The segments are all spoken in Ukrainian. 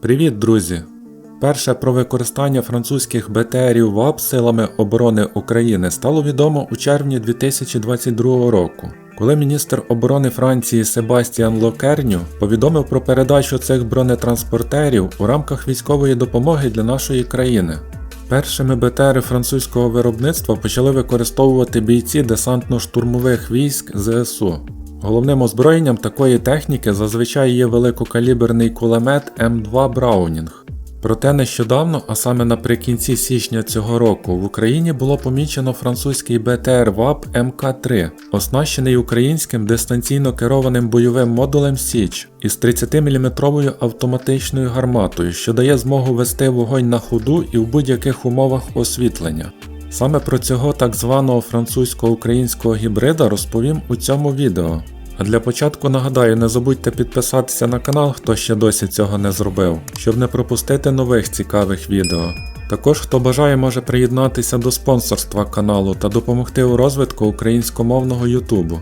Привіт, друзі! Перше про використання французьких БТРів ВАП силами оборони України стало відомо у червні 2022 року, коли міністр оборони Франції Себастіан Локерню повідомив про передачу цих бронетранспортерів у рамках військової допомоги для нашої країни. Першими БТРи французького виробництва почали використовувати бійці десантно-штурмових військ ЗСУ. Головним озброєнням такої техніки зазвичай є великокаліберний кулемет М2 Браунінг. Проте нещодавно, а саме наприкінці січня цього року, в Україні було помічено французький БТР ВАП МК3, оснащений українським дистанційно керованим бойовим модулем Січ із 30-мм автоматичною гарматою, що дає змогу вести вогонь на ходу і в будь-яких умовах освітлення. Саме про цього так званого французько-українського гібрида розповім у цьому відео. А для початку нагадаю, не забудьте підписатися на канал, хто ще досі цього не зробив, щоб не пропустити нових цікавих відео. Також, хто бажає, може приєднатися до спонсорства каналу та допомогти у розвитку українськомовного Ютубу.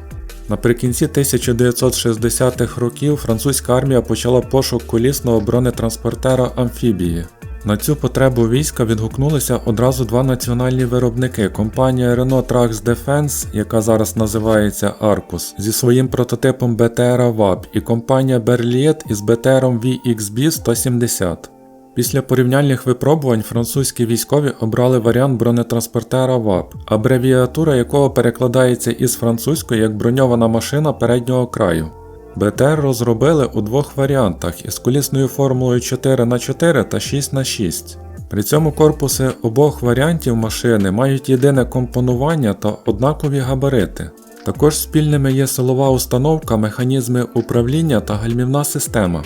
Наприкінці 1960-х років французька армія почала пошук колісного бронетранспортера амфібії. На цю потребу війська відгукнулися одразу два національні виробники компанія Renault Trax Defense, яка зараз називається Arcus, зі своїм прототипом BTR VAP і компанія Berliet із BTR VXB 170. Після порівняльних випробувань французькі військові обрали варіант бронетранспортера VAP, абревіатура якого перекладається із французької як броньована машина переднього краю. БТР розробили у двох варіантах із колісною формулою 4х4 та 6х6. При цьому корпуси обох варіантів машини мають єдине компонування та однакові габарити. Також спільними є силова установка, механізми управління та гальмівна система.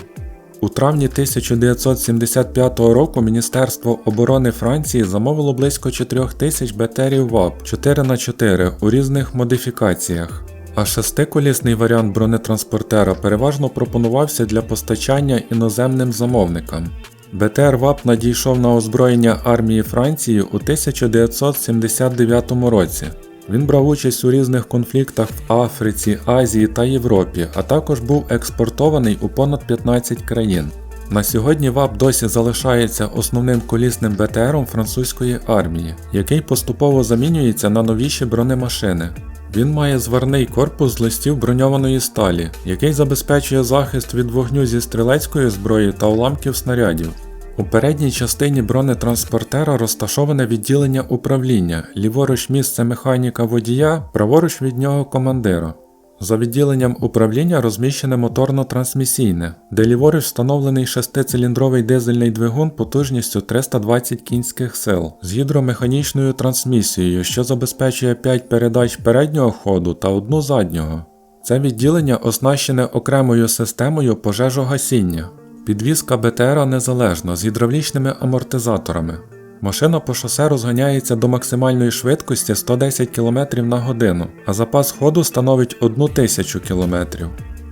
У травні 1975 року Міністерство оборони Франції замовило близько 4000 БТРів ВАП 4х4 у різних модифікаціях. А шестиколісний варіант бронетранспортера переважно пропонувався для постачання іноземним замовникам. БТР ВАП надійшов на озброєння армії Франції у 1979 році. Він брав участь у різних конфліктах в Африці, Азії та Європі, а також був експортований у понад 15 країн. На сьогодні ВАП досі залишається основним колісним БТРом французької армії, який поступово замінюється на новіші бронемашини. Він має зварний корпус з листів броньованої сталі, який забезпечує захист від вогню зі стрілецької зброї та уламків снарядів. У передній частині бронетранспортера розташоване відділення управління, ліворуч місце механіка водія, праворуч від нього командира. За відділенням управління розміщене моторно-трансмісійне, де ліворуч встановлений шестициліндровий дизельний двигун потужністю 320 кінських сил з гідромеханічною трансмісією, що забезпечує 5 передач переднього ходу та одну заднього. Це відділення оснащене окремою системою пожежогасіння. Підвізка БТРа незалежна з гідравлічними амортизаторами. Машина по шосе розганяється до максимальної швидкості 110 км на годину, а запас ходу становить 1000 км.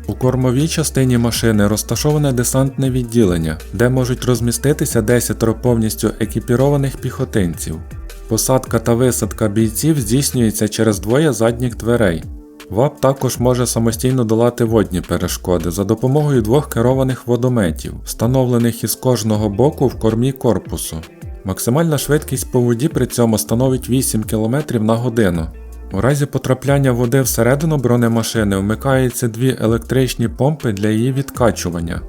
У кормовій частині машини розташоване десантне відділення, де можуть розміститися 10 повністю екіпірованих піхотинців. Посадка та висадка бійців здійснюється через двоє задніх дверей. ВАП також може самостійно долати водні перешкоди за допомогою двох керованих водометів, встановлених із кожного боку в кормі корпусу. Максимальна швидкість по воді при цьому становить 8 км на годину. У разі потрапляння води всередину бронемашини вмикаються дві електричні помпи для її відкачування.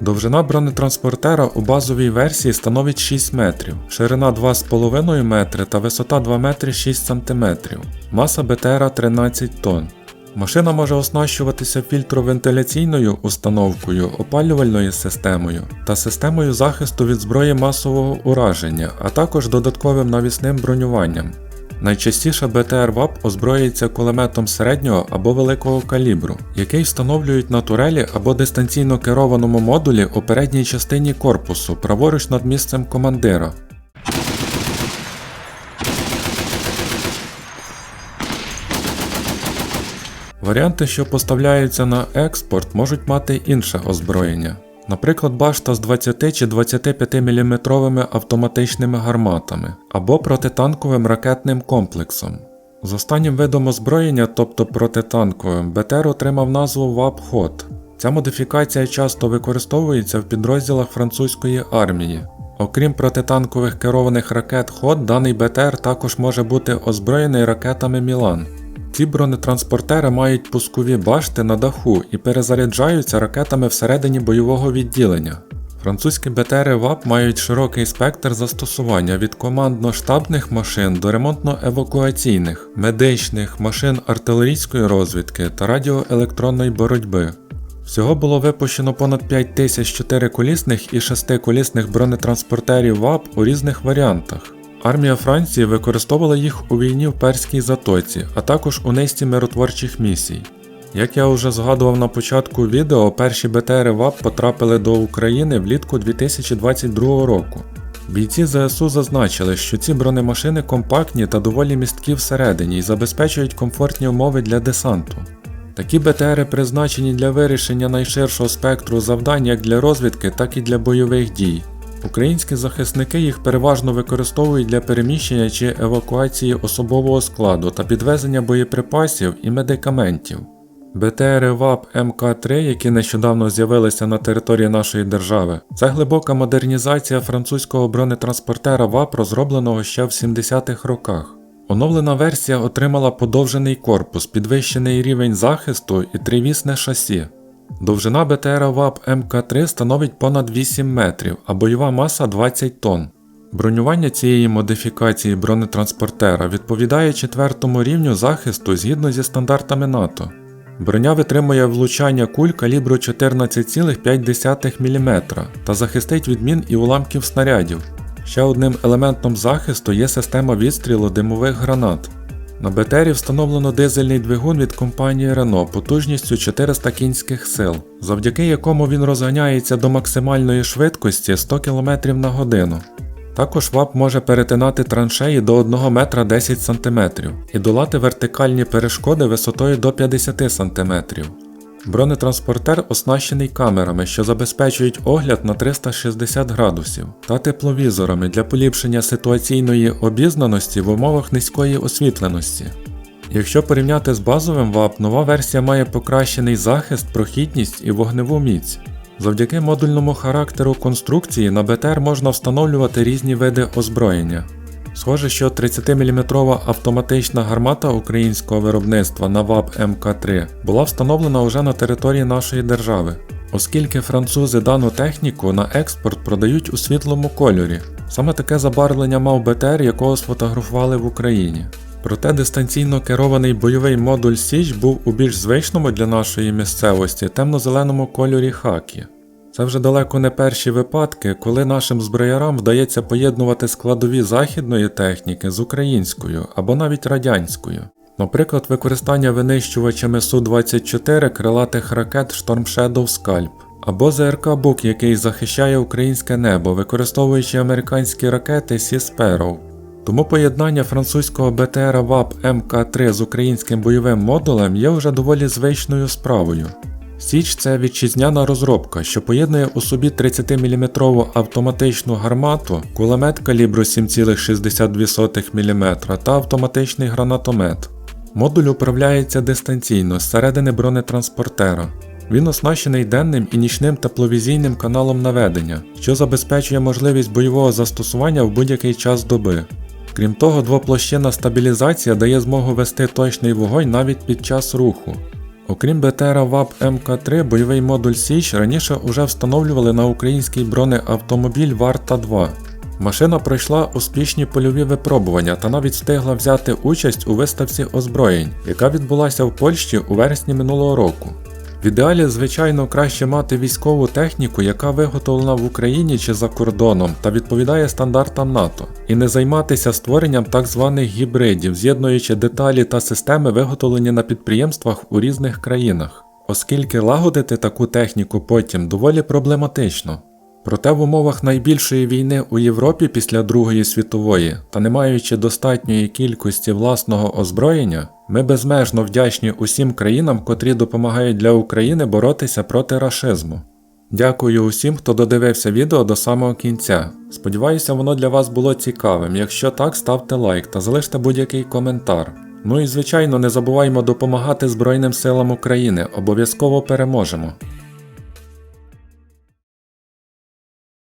Довжина бронетранспортера у базовій версії становить 6 метрів, ширина 2,5 метри та висота 2 метри 6 см, маса БТРа 13 тонн. Машина може оснащуватися фільтровентиляційною установкою, опалювальною системою та системою захисту від зброї масового ураження, а також додатковим навісним бронюванням. Найчастіше БТР ВАП озброюється кулеметом середнього або великого калібру, який встановлюють на турелі або дистанційно керованому модулі у передній частині корпусу, праворуч над місцем командира. Варіанти, що поставляються на експорт, можуть мати інше озброєння. Наприклад, башта з 20 чи 25 мм автоматичними гарматами або протитанковим ракетним комплексом. З останнім видом озброєння, тобто протитанковим, БТР отримав назву ВАП-ХОТ. Ця модифікація часто використовується в підрозділах французької армії. Окрім протитанкових керованих ракет ХОД, даний БТР також може бути озброєний ракетами Мілан. Ці бронетранспортери мають пускові башти на даху і перезаряджаються ракетами всередині бойового відділення. Французькі БТРи ВАП мають широкий спектр застосування від командно-штабних машин до ремонтно-евакуаційних, медичних, машин артилерійської розвідки та радіоелектронної боротьби. Всього було випущено понад 5 тисяч чотириколісних і шестиколісних бронетранспортерів ВАП у різних варіантах. Армія Франції використовувала їх у війні в Перській затоці, а також у низці миротворчих місій. Як я вже згадував на початку відео, перші БТРи ВАП потрапили до України влітку 2022 року. Бійці ЗСУ зазначили, що ці бронемашини компактні та доволі місткі всередині і забезпечують комфортні умови для десанту. Такі БТРи призначені для вирішення найширшого спектру завдань як для розвідки, так і для бойових дій. Українські захисники їх переважно використовують для переміщення чи евакуації особового складу та підвезення боєприпасів і медикаментів. БТРи ВАП МК3, які нещодавно з'явилися на території нашої держави, це глибока модернізація французького бронетранспортера ВАП, розробленого ще в 70-х роках. Оновлена версія отримала подовжений корпус, підвищений рівень захисту і тривісне шасі. Довжина БТРа ВАП МК3 становить понад 8 метрів, а бойова маса 20 тонн. Бронювання цієї модифікації бронетранспортера відповідає четвертому рівню захисту згідно зі стандартами НАТО. Броня витримує влучання куль калібру 14,5 мм та захистить від мін і уламків снарядів. Ще одним елементом захисту є система відстрілу димових гранат. На БТРі встановлено дизельний двигун від компанії Renault потужністю 400 кінських сил, завдяки якому він розганяється до максимальної швидкості 100 км на годину. Також ВАП може перетинати траншеї до 1 метра 10 см і долати вертикальні перешкоди висотою до 50 см. Бронетранспортер оснащений камерами, що забезпечують огляд на 360 градусів, та тепловізорами для поліпшення ситуаційної обізнаності в умовах низької освітленості. Якщо порівняти з базовим ВАП, нова версія має покращений захист, прохідність і вогневу міць. Завдяки модульному характеру конструкції на БТР можна встановлювати різні види озброєння. Схоже, що 30-мм автоматична гармата українського виробництва на ВАП МК3 була встановлена уже на території нашої держави, оскільки французи дану техніку на експорт продають у світлому кольорі. Саме таке забарвлення мав БТР, якого сфотографували в Україні. Проте дистанційно керований бойовий модуль Січ був у більш звичному для нашої місцевості темно-зеленому кольорі хакі. Це вже далеко не перші випадки, коли нашим зброярам вдається поєднувати складові західної техніки з українською або навіть радянською. Наприклад, використання винищувачами Су-24 крилатих ракет Storm Shadow Scalp, або ЗРК Бук, який захищає українське небо, використовуючи американські ракети Sea Sparrow. Тому поєднання французького БТР ВАП МК3 з українським бойовим модулем є вже доволі звичною справою. Січ це вітчизняна розробка, що поєднує у собі 30-мм автоматичну гармату, кулемет калібру 7,62 мм та автоматичний гранатомет. Модуль управляється дистанційно з середини бронетранспортера. Він оснащений денним і нічним тепловізійним каналом наведення, що забезпечує можливість бойового застосування в будь-який час доби. Крім того, двоплощинна стабілізація дає змогу вести точний вогонь навіть під час руху. Окрім БТР ВАП МК3, бойовий модуль Січ раніше уже встановлювали на український бронеавтомобіль Варта 2. Машина пройшла успішні польові випробування та навіть встигла взяти участь у виставці озброєнь, яка відбулася в Польщі у вересні минулого року. В ідеалі, звичайно, краще мати військову техніку, яка виготовлена в Україні чи за кордоном та відповідає стандартам НАТО, і не займатися створенням так званих гібридів, з'єднуючи деталі та системи, виготовлені на підприємствах у різних країнах, оскільки лагодити таку техніку потім доволі проблематично. Проте в умовах найбільшої війни у Європі після Другої світової та не маючи достатньої кількості власного озброєння, ми безмежно вдячні усім країнам, котрі допомагають для України боротися проти рашизму. Дякую усім, хто додивився відео до самого кінця. Сподіваюся, воно для вас було цікавим. Якщо так, ставте лайк та залиште будь-який коментар. Ну і звичайно, не забуваймо допомагати Збройним силам України, обов'язково переможемо.